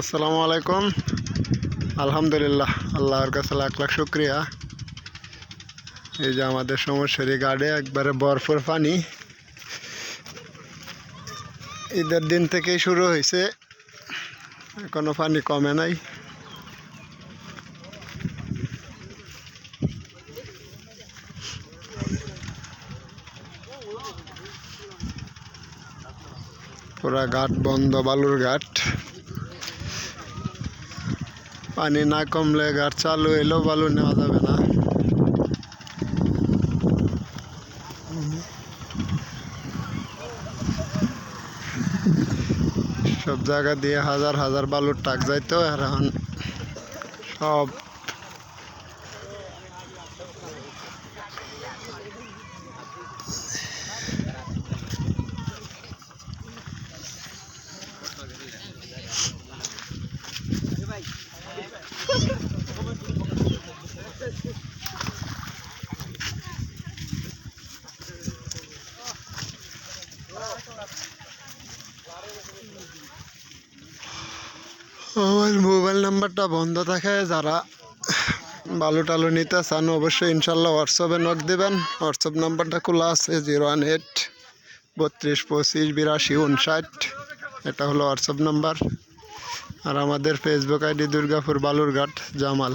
আসসালামু আলাইকুম। আলহামদুলিল্লাহ, আল্লাহর কাছে লাখ লাখ শুক্রিয়া। এই যে আমাদের সমস্যারি গাড়ে একবারে বরফর পানি। ঈদের দিন থেকেই শুরু হয়েছে। এখনও পানি কমে নাই। পুরা ঘাট বন্ধ বালুর ঘাট পানি না কমলে ঘাট চালু এলেও বালু নেওয়া যাবে না। সব জায়গা দিয়ে হাজার হাজার বালুর টাক যাইতো আর এখন সব আমার মোবাইল নাম্বারটা বন্ধ থাকে। যারা বালু টালু নিতে চান, অবশ্যই ইনশাল্লাহ হোয়াটসঅ্যাপে নক দেবেন। হোয়াটসঅ্যাপ নাম্বারটা খোলা আছে জিরো ওয়ান এইট বত্রিশ, পঁচিশ, বিরাশি উনষাট এটা হলো হোয়াটসঅ্যাপ নাম্বার। আর আমাদের Facebook ID Durgapur Balurghat, Jamal.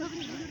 Oh,